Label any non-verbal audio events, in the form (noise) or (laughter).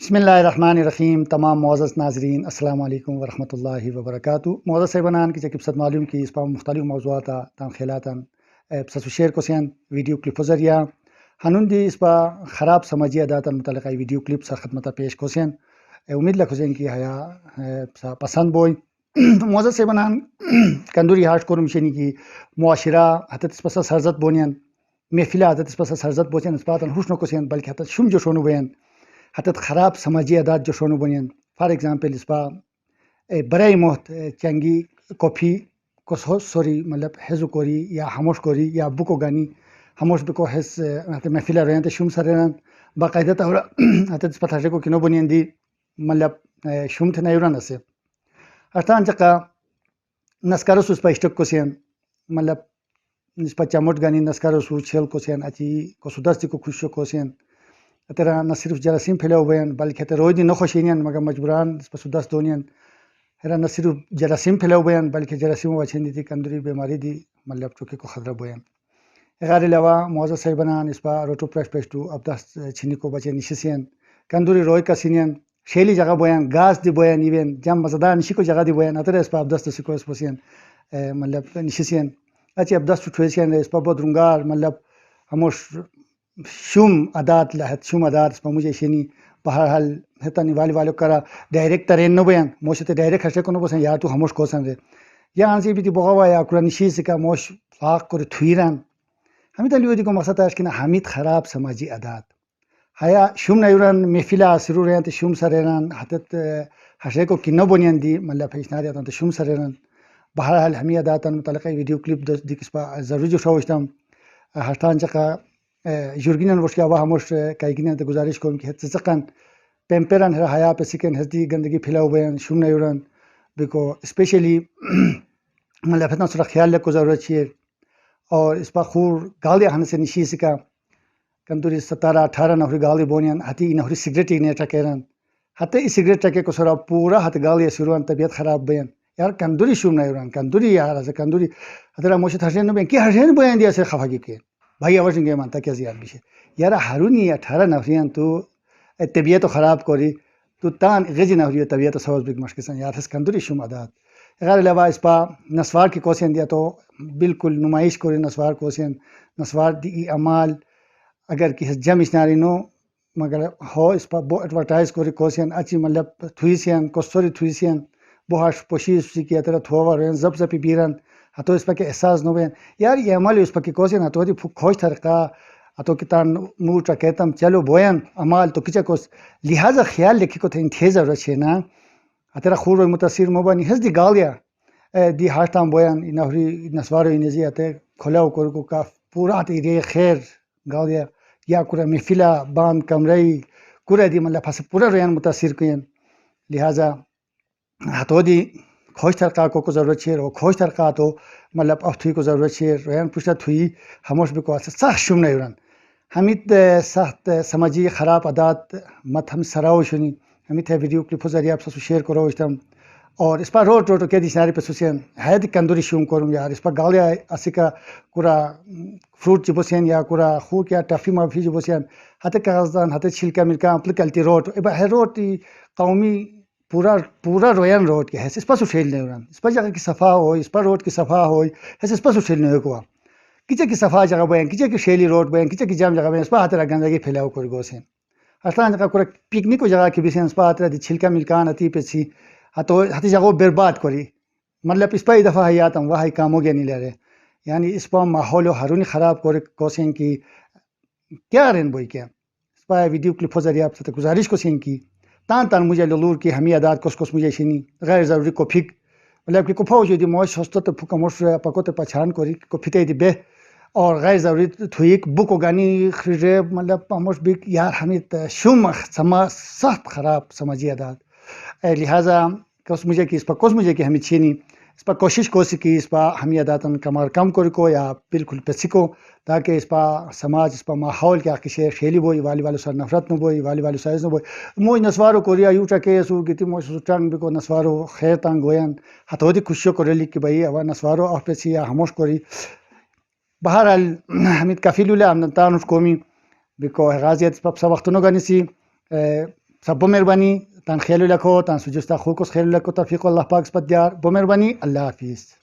بسم اللہ الرحمن الرحیم، تمام معزز ناظرین، السلام علیکم ورحمۃ اللہ وبرکاتہ۔ معزز صاحبان کی چکب صد معلوم کی اس پا مختلف موضوعات تام خیلات سسو شیئر کو سین ویڈیو کلپ ذریعہ۔ ہنون دی اس پا خراب سمجھی اداتا متعلق ویڈیو کلپ سا خدمت پیش کو سین امید لکھ حسین کی حیا پسند بوئی۔ (clears throat) معزز صاحبان (clears throat) کندوری ہاش کو مشنی کی معاشرہ حتت اس پسا سرزت بونین۔ محفلہ حتت اس پسا سرزت بوچین اس پاتن حسن کو سین بلکہ حتت شم جو شونو بین حتت خراب سماجی عادات جو شونو بنین۔ فار ایگزامپل اس پا برای محت چنگی کپھی کو سوری مطلب حزو کوری یا ہموش کوری یا بکو گانی ہموش بکو حس محفلہ رہن تے شم سر باقاعدہ تہورا (clears throat) حتت اس پا کو کنو بنین دی مطلب شم تھے نیوران اسے۔ ارتان چکا نسکارو اس پا اشتک کو سین مطلب اس پا چمٹ گانی نسکارو سو چھل کو سین اچھی کو سدستی کو خوشو کو سین اترا نه صرف جراثیم پھیلاو وین بلکہ ته روز دي نه مجبوران په دس دونین هر نہ صرف جراثیم پھیلاو وین بلکې جراثیم واچین دي کندری بیماری دي مطلب ټوکی کو خطر بوین. غیر لوا موزه سیبنان اسپا روټو پرش پشتو اب داس چینی کو بچی نشسین. کندوری روی سینین شیلی جگہ بوین گاز دی بوین ایوین جام مزدار نشی کو جگہ دی بوین اتر اسپا اب داس سکو اسپسین مطلب نشسین. اچ اب داس ټویسین اسپا بدرنګار مطلب هموش شوم عادات لحت شوم عادات اسپا مجھے شنی بہرحال ہتانی والی والو کرا ڈائریکٹ ترین نو بیان موش تے ڈائریکٹ خرچے کو نو بسن، یا تو ہموش کوسن رے۔ یا انسی بیتی بغوا یا قرآن نشی سکا موش فاق کر تھویران۔ ہمیں تلیو دی کو مقصد ہے کہ حمید خراب سماجی عادات ہیا شوم نیوران محفلہ سرور ہیں تے شوم سرینان حتت حشے کو کنو بنیان دی مطلب فیشناری آتا تے شوم سرینان۔ بہرحال ہمیں عادات متعلقہ ویڈیو کلپ دی کس پا ضرور جو شوشتم ہشتان چکا یورگینن وشکا وا ہموش کایگینن تے گزارش کوم کہ ژقن پیمپرن ہر حیا پہ سکن ہزدی گندگی پھیلا ہوئے ہیں شوم نیورن۔ بکو اسپیشلی (clears throat) مطلب اتنا سر خیال کو ضرورت ہے اور اس پا خور گالی ہن سے نشی سکا۔ کندوری ستارہ، اٹھارہ نہری گالی بونین ہتی نہری سگریٹ نے ٹکیرن ہتے ای سگریٹ ٹکے کو سرا پورا ہت گالی سروان طبیعت خراب بین۔ یار کندوری شوم نیورن، کندوری یار، از کندوری۔ ہترا موشت ہرشن بین کی ہرشن بین دی سے خفاگی کے۔ بھائی آواز گے مانتا کیا زیاد بھی یار ہارونی اٹھارہ نفریاں تو طبیعت خراب کری تو تان غزی نفری طبیعت سوز بگ مشکل یار ہس کندری شم عادات غیر علاوہ اس پا نسوار کی کوسین دیا تو بالکل نمائش کری نسوار کوسین۔ نسوار دی عمال اگر کسی جم اشناری نو، مگر ہو اس پا بو ایڈورٹائز کری کوسین۔ اچھی مطلب تھویسین کوستوری تھویسین بوہاش پوشیش کی طرح تھووا رہن، زب زبی بیرن۔ atau ispake esas no ven yar yamali ispake kosin atau di khosh tarqa atau kitan mutra ketam chalo boyan amal to kicha kos lihaza khayal lekhi ko thin theza rachena atera khuro mutasir mobani hez di galia di hartam boyan inahri naswaro inezi ate kholau kor ko ka pura ti re khair galia یا کورا محفلہ بان کمرئی کورا دی مطلب پھس پورا خوش ترقا کو ضرورت ہے اور خوش ترقا تو مطلب اتھی کو ضرورت ہے رین پوچھتا تھوئی، ہموش بھی کو سخت شم نہیں رن ہمت سخت سمجھی خراب عادات مت ہم سراؤ شنی ہمت ہے ویڈیو کلپ ذریعہ آپ سے شیئر کرو اشتم۔ اور اس پر روٹ روٹو کیا دی سناری پہ سوسین ہے دی کندوری شوم کروں یار، اس پر گالیا اسی کا کورا فروٹ چی بسین یا کورا خو کیا ٹفی مافی چی بسین ہتے کاغذدان، ہتے چھلکا ملکا اپلیکلتی روٹ ایبا ہے روٹ قومی پورا پورا رویان روڈ کے ہے۔ اس پر اٹھیل نہیں رہا۔ اس پر جگہ کی صفا ہو اس پر روڈ کی صفا ہو ہے اس پر اٹھیل نہیں ہوا کچھ کی صفا جگہ بین کچھ کی شیلی روڈ بین کچھ کی جام جگہ بین، اس پر ہاتھ گندگی پھیلا کر گو سین۔ اصل جگہ پورا پکنک جگہ کی بھی سین، اس پر ہاتھ چھلکا ملکان اتی پہ سی ہاتھوں ہاتھی جگہ برباد کری مطلب اس پر دفعہ ہی آتا ہوں وہ کام ہو گیا نہیں لے رہے۔ یعنی اس ماحول و ہرونی خراب کر کوسین کی۔ کیا رین بوئی کیا؟ اس ویڈیو کلپ ہو ذریعہ آپ سے گزارش کو سین کی۔ تان تان مجھے لور کی ہمی عداد کس کس مجھے چھینی غیر ضروری کو پھک۔ مطلب کہ کفا جو دی موش ہستو تو پھکا موش پکو تو پچھان کری کو پھتے دی بے۔ اور غیر ضروری تھویک بکو گانی خریجے مطلب موش بک یار ہمیں شوم سما سخت خراب سمجھی عداد۔ لہٰذا کس مجھے کہ اس پر کس مجھے کہ ہمیں چھینی اس پر کوشش کو سکی اس پر ہم عداتن کمار کم کر کو یا بالکل پہ سکو تاکہ اس پر سماج، اس پر ماحول کیا کسی شیلی بوئی، والی والو سر نفرت نو بوئی، والی والو سائز نو بوئی۔ موئی نسوارو کوریا یو چکے سو گیتی موئی سوچان بکو نسوارو خیر تان گوین ہتو دی خوشیو کرے لی کہ بھئی، اوا نسوارو اف پہ سی ہموش کوری۔ بہرحال حمید کفیلو لے ہم تانوش کومی بکو غازیت اس پر سا وقت نو گانی سی سب مہربانی تان خیال لکھو، تان سجستہ خوکس خیال لکھو، توفیق اللہ پاک سپت دیار. بو مہربانی اللہ حافظ.